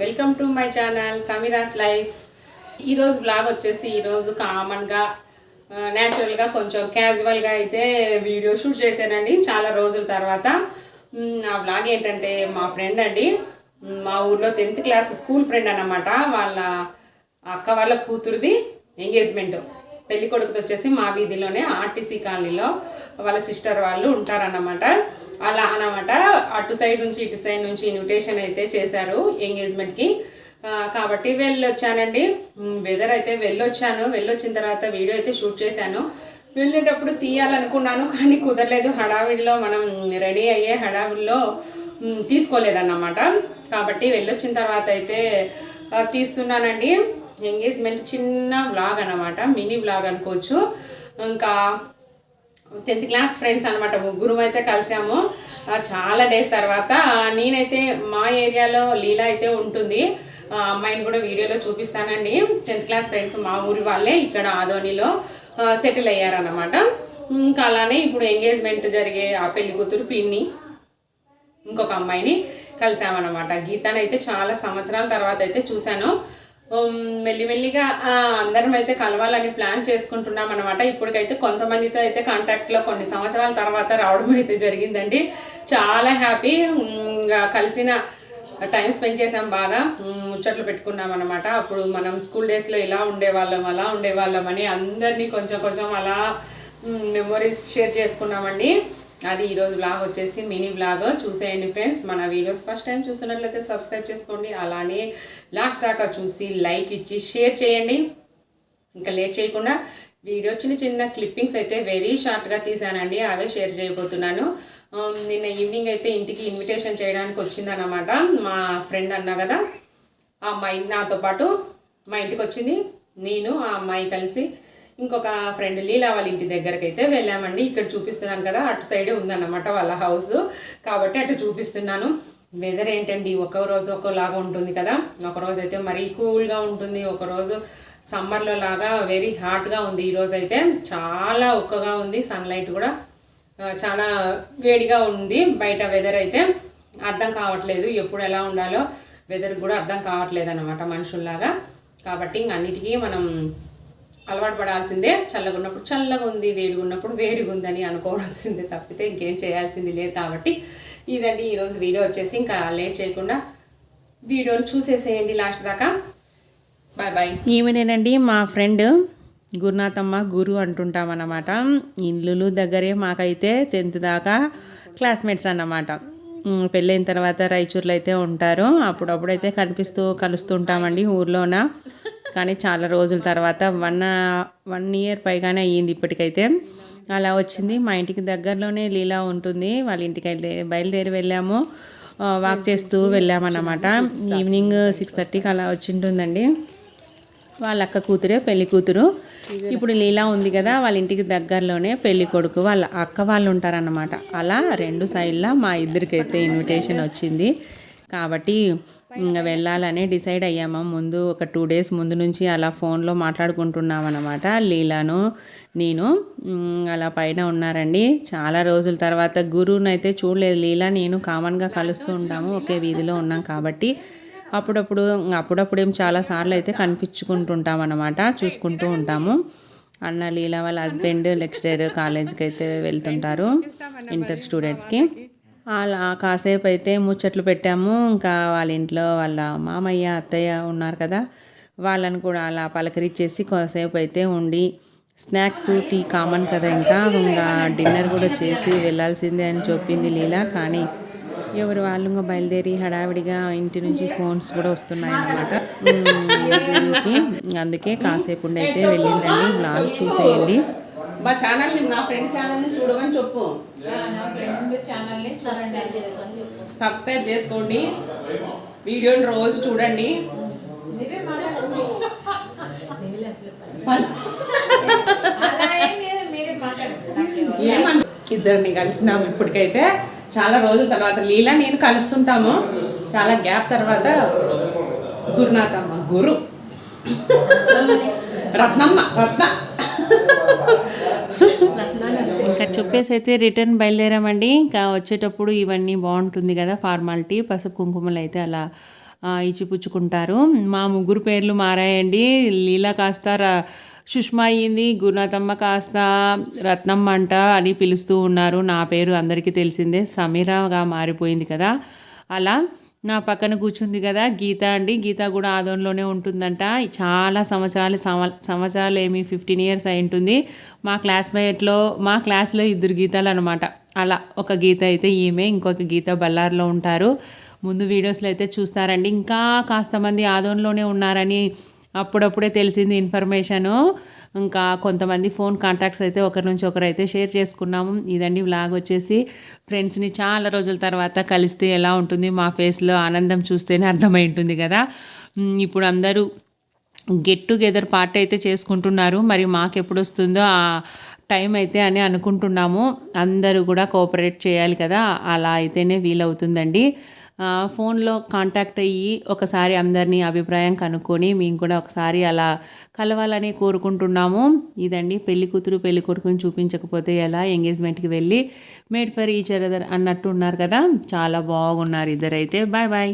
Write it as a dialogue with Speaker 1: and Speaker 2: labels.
Speaker 1: Welcome to my channel Sameera's life. ఈరోజు blog వచ్చేసి ఈరోజు కామన్గా న్యాచురల్గా కొంచెం క్యాజువల్గా అయితే వీడియో షూట్ చేశానండి చాలా రోజుల తర్వాత. ఆ బ్లాగ్ ఏంటంటే మా ఫ్రెండ్ అండి. మా ఊర్లో టెన్త్ క్లాస్ స్కూల్ ఫ్రెండ్ అన్నమాట. వాళ్ళ అక్క వాళ్ళ కూతురుది ఎంగేజ్మెంట్ పెళ్ళి కొడుకుది వచ్చేసి మా వీధిలోనే ఆర్టీసీ కాలనీలో వాళ్ళ సిస్టర్ వాళ్ళు ఉంటారన్నమాట. అలా అనమాట అటు సైడ్ నుంచి ఇటు సైడ్ నుంచి ఇన్విటేషన్ అయితే చేశారు ఎంగేజ్మెంట్కి కాబట్టి వెళ్ళొచ్చానండి. వెదర్ అయితే వెళ్ళొచ్చాను. వెళ్ళొచ్చిన తర్వాత వీడియో అయితే షూట్ చేశాను. వెళ్ళేటప్పుడు తీయాలనుకున్నాను కానీ కుదరలేదు. హడావిడిలో మనం రెడీ అయ్యే హడావిడిలో తీసుకోలేదన్నమాట. కాబట్టి వెళ్ళొచ్చిన తర్వాత అయితే తీస్తున్నానండి. ఎంగేజ్మెంట్ చిన్న వ్లాగ్ అన్నమాట మినీ వ్లాగ్ అనుకోవచ్చు. ఇంకా టెన్త్ క్లాస్ ఫ్రెండ్స్ అనమాట ముగ్గురు అయితే కలిసాము. చాలా డేస్ తర్వాత నేనైతే మా ఏరియాలో లీలా అయితే ఉంటుంది. ఆ అమ్మాయిని కూడా వీడియోలో చూపిస్తానండి. టెన్త్ క్లాస్ ఫ్రెండ్స్ మా ఊరి వాళ్ళే ఇక్కడ ఆదోనిలో సెటిల్ అయ్యారనమాట ఇంకా అలానే ఇప్పుడు ఎంగేజ్మెంట్ జరిగే ఆ పెళ్ళి కూతురు పిన్ని ఇంకొక అమ్మాయిని కలిసామన్నమాట. గీతానైతే చాలా సంవత్సరాల తర్వాత అయితే చూశాను. మెల్లిమెల్లిగా అందరం అయితే కలవాలని ప్లాన్ చేసుకుంటున్నాం అనమాట ఇప్పటికైతే కొంతమందితో అయితే కాంటాక్ట్లో కొన్ని సంవత్సరాల తర్వాత రావడం అయితే జరిగిందండి. చాలా హ్యాపీ కలిసిన టైం స్పెండ్ చేసాం బాగా ముచ్చట్లు పెట్టుకున్నాం అనమాట అప్పుడు మనం స్కూల్ డేస్లో ఇలా ఉండేవాళ్ళం అలా ఉండేవాళ్ళం అని అందరినీ కొంచెం కొంచెం అలా మెమొరీస్ షేర్ చేసుకున్నామండి. అది ఈరోజు బ్లాగ్ వచ్చేసి మినీ బ్లాగ్ చూసేయండి ఫ్రెండ్స్ మన వీడియోస్ ఫస్ట్ టైం చూస్తున్నట్లయితే సబ్స్క్రైబ్ చేసుకోండి. అలానే లాస్ట్ దాకా చూసి లైక్ ఇచ్చి షేర్ చేయండి. ఇంకా లేట్ చేయకుండా వీడియో చిన్న చిన్న క్లిప్పింగ్స్ అయితే వెరీ షార్ట్గా తీసానండి. అవే షేర్ చేయబోతున్నాను. Um, నిన్న ఈవినింగ్ అయితే ఇంటికి ఇన్విటేషన్ చేయడానికి వచ్చిందన్నమాట. మా ఫ్రెండ్ అన్నా కదా. ఆ అమ్మాయి నాతో పాటు మా ఇంటికి వచ్చింది. నేను ఆ అమ్మాయి కలిసి ఇంకొక ఫ్రెండ్ లీలా వాళ్ళ ఇంటి దగ్గరకు అయితే వెళ్ళామండి. ఇక్కడ చూపిస్తున్నాను కదా అటు సైడే ఉందన్నమాట వాళ్ళ హౌస్ కాబట్టి అటు చూపిస్తున్నాను. వెదర్ ఏంటండి? ఒక రోజు ఒకలాగా ఉంటుంది కదా. ఒక రోజు అయితే మరీ కూల్గా ఉంటుంది. ఒక రోజు సమ్మర్లో లాగా వెరీ హాట్గా ఉంది. ఈరోజు అయితే చాలా ఉక్కగా ఉంది. సన్లైట్ కూడా చాలా వేడిగా ఉంది. బయట వెదర్ అయితే అర్థం కావట్లేదు. ఎప్పుడు ఎలా ఉండాలో వెదర్ కూడా అర్థం కావట్లేదు అనమాట మనుషుల్లాగా. కాబట్టి ఇంక అన్నిటికీ మనం అలవాటు పడాల్సిందే. చల్లగా ఉన్నప్పుడు చల్లగా ఉంది వేడిగా ఉన్నప్పుడు వేడిగా ఉందని అనుకోవాల్సిందే తప్పితే ఇంకేం చేయాల్సింది లేదు కాబట్టి ఇదండి ఈరోజు వీడియో వచ్చేసి. ఇంకా లేట్ చేయకుండా వీడియోని చూసేసేయండి లాస్ట్ దాకా. బాయ్ బాయ్ ఈమెనేనండి మా ఫ్రెండ్ గురునాథమ్మ గురు అంటుంటామన్నమాట. ఇల్లులు దగ్గరే మాకైతే టెన్త్ దాకా క్లాస్మేట్స్ అన్నమాట. పెళ్ళైన తర్వాత రాయచూర్లో అయితే ఉంటారు. అప్పుడప్పుడైతే కనిపిస్తూ కలుస్తుంటామండి ఊర్లోన. కానీ చాలా రోజుల తర్వాత వన్ వన్ ఇయర్ పైగానే అయ్యింది ఇప్పటికైతే. అలా వచ్చింది. మా ఇంటికి దగ్గరలోనే లీలా ఉంటుంది. వాళ్ళ ఇంటికి అయితే బయలుదేరి వెళ్ళాము. వాక్ చేస్తూ వెళ్ళామన్నమాట. ఈవినింగ్ సిక్స్ థర్టీకి అలా వచ్చింటుందండి. వాళ్ళ అక్క కూతురే పెళ్ళి కూతురు. ఇప్పుడు లీలా ఉంది కదా వాళ్ళ ఇంటికి దగ్గరలోనే పెళ్ళి కొడుకు వాళ్ళ అక్క వాళ్ళు ఉంటారన్నమాట. అలా రెండు సైడ్లా మా ఇద్దరికైతే ఇన్విటేషన్ వచ్చింది. కాబట్టి ఇంకా వెళ్ళాలని డిసైడ్ అయ్యాము. ముందు ఒక టూ డేస్ ముందు నుంచి అలా ఫోన్లో మాట్లాడుకుంటున్నాం అనమాట లీలాను నేను. అలా పైన ఉన్నారండి. చాలా రోజుల తర్వాత గురువుని అయితే చూడలేదు. లీలా నేను కామన్గా కలుస్తూ ఉంటాము. ఒకే వీధిలో ఉన్నాం కాబట్టి అప్పుడప్పుడు అప్పుడప్పుడు ఏం చాలా సార్లు అయితే కనిపించుకుంటుంటాం అనమాట చూసుకుంటూ ఉంటాము. అన్న లీలా వాళ్ళ హస్బెండ్ లెక్చరర్ కాలేజ్కి అయితే వెళ్తుంటారు. ఇంటర్ స్టూడెంట్స్కి. అలా కాసేపు అయితే ముచ్చట్లు పెట్టాము. ఇంకా వాళ్ళ ఇంట్లో వాళ్ళ మామయ్య అత్తయ్య ఉన్నారు కదా వాళ్ళని కూడా అలా పలకరించేసి కాసేపు అయితే ఉండి స్నాక్స్ టీ కామన్ కదా ఇంకా. ఇంకా డిన్నర్ కూడా చేసి వెళ్ళాల్సిందే అని చెప్పింది లీలా. కానీ ఎవరు వాళ్ళు ఇంకా బయలుదేరి హడావిడిగా ఇంటి నుంచి ఫోన్స్ కూడా వస్తున్నాయి అనమాట అందుకే కాసేపు ఉండి అయితే వెళ్ళిందండి. బ్లాగ్ చూసేయండి. మా ఛానల్ నా ఫ్రెండ్ ఛానల్ని చూడమని చెప్పు. సబ్స్క్రైబ్ చేసుకోండి. వీడియోని రోజు చూడండి. ఏమన్ ఇద్దరిని కలిసినాం ఇప్పటికైతే. చాలా రోజుల తర్వాత లీలా నేను కలుస్తుంటాము. చాలా గ్యాప్ తర్వాత గురునాథమ్మ గురు. రత్నమ్మ రత్న. చెప్పేసి అయితే రిటర్న్ బయలుదేరామండి. ఇంకా వచ్చేటప్పుడు ఇవన్నీ బాగుంటుంది కదా ఫార్మాలిటీ. పసుపు కుంకుమలు అయితే అలా
Speaker 2: ఇచ్చిపుచ్చుకుంటారు. మా ముగ్గురు పేర్లు మారాయండి. లీలా కాస్త ర- సుష్మా అయ్యింది గురునాథమ్మ కాస్త రత్నమ్మ అంట అని పిలుస్తూ ఉన్నారు. నా పేరు అందరికీ తెలిసిందే. సమీరాగా మారిపోయింది కదా. అలా నా పక్కన కూర్చుంది కదా గీత అండి. గీత కూడా ఆదోన్లోనే ఉంటుందంట. చాలా సంవత్సరాలు సంవ- సంవత్సరాలు ఏమి ఫిఫ్టీన్ ఇయర్స్ అయి ఉంటుంది. మా క్లాస్మేట్లో మా క్లాస్లో ఇద్దరు గీతాలు అనమాట అలా ఒక గీత అయితే ఈమె ఇంకొక గీత బళ్ళార్లో ఉంటారు. ముందు వీడియోస్లో అయితే చూస్తారండి. ఇంకా కాస్త మంది ఆదోన్లోనే ఉన్నారని అప్పుడప్పుడే తెలిసింది ఇన్ఫర్మేషను. ఇంకా కొంతమంది ఫోన్ కాంటాక్ట్స్ అయితే ఒకరి నుంచి ఒకరు అయితే షేర్ చేసుకున్నాము. ఇదండి వ్లాగ్ వచ్చేసి. ఫ్రెండ్స్ని చాలా రోజుల తర్వాత కలిస్తే ఎలా ఉంటుంది? మా ఫేస్లో ఆనందం చూస్తేనే అర్థమై ఉంటుంది కదా. ఇప్పుడు అందరూ గెట్ టుగెదర్ పార్టీ అయితే చేసుకుంటున్నారు. మరి మాకు ఎప్పుడు వస్తుందో ఆ టైం అయితే అని అనుకుంటున్నాము. అందరూ కూడా కోఆపరేట్ చేయాలి కదా. అలా అయితేనే వీలవుతుందండి. ఫోన్లో కాంటాక్ట్ అయ్యి ఒకసారి అందరినీ అభిప్రాయం కనుక్కొని మేము కూడా ఒకసారి అలా కలవాలని కోరుకుంటున్నాము. ఇదండి పెళ్ళి కూతురు పెళ్ళి కొడుకుని చూపించకపోతే ఎలా ఎంగేజ్మెంట్కి వెళ్ళి మేడ్ ఫర్ ఈచ్ అదర్ అన్నట్టు ఉన్నారు కదా. చాలా బాగున్నారు ఇద్దరైతే. Bye bye.